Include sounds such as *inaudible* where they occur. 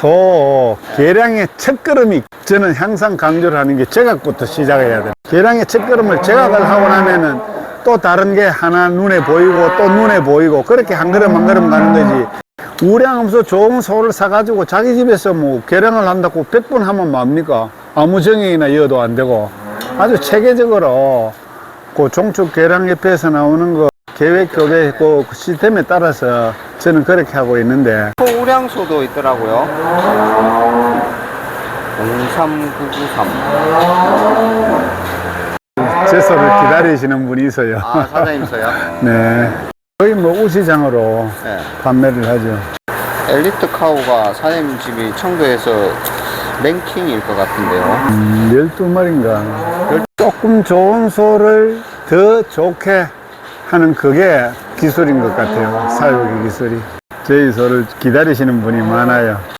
소, 계량의 첫걸음이 저는 항상 강조를 하는 게 제각부터 시작해야 돼요. 계량의 첫걸음을 제각을 하고 나면은 또 다른 게 하나 눈에 보이고 또 눈에 보이고 그렇게 한 걸음 한 걸음 가는 거지. 우량하면서 좋은 소를 사가지고 자기 집에서 뭐 계량을 한다고 100번 하면 뭡니까? 아무 정액이나 이어도 안 되고 아주 체계적으로 그 종축 계량협회에서 나오는 거 계획 교계 그 시스템에 따라서 저는 그렇게 하고 있는데 소우량소도 있더라고요. 03993. 제 소를 기다리시는 분이 있어요. 아, 사장님서요? *laughs* 네. 거의 뭐 우시장으로 네. 판매를 하죠. 엘리트 카우가 사장님 집이 청도에서 랭킹일 것 같은데요. 음, 12마리인가. 조금 좋은 소를 더 좋게 하는 그게 기술인 것 같아요. 사육의 기술이. 저희 소를 기다리시는 분이 많아요.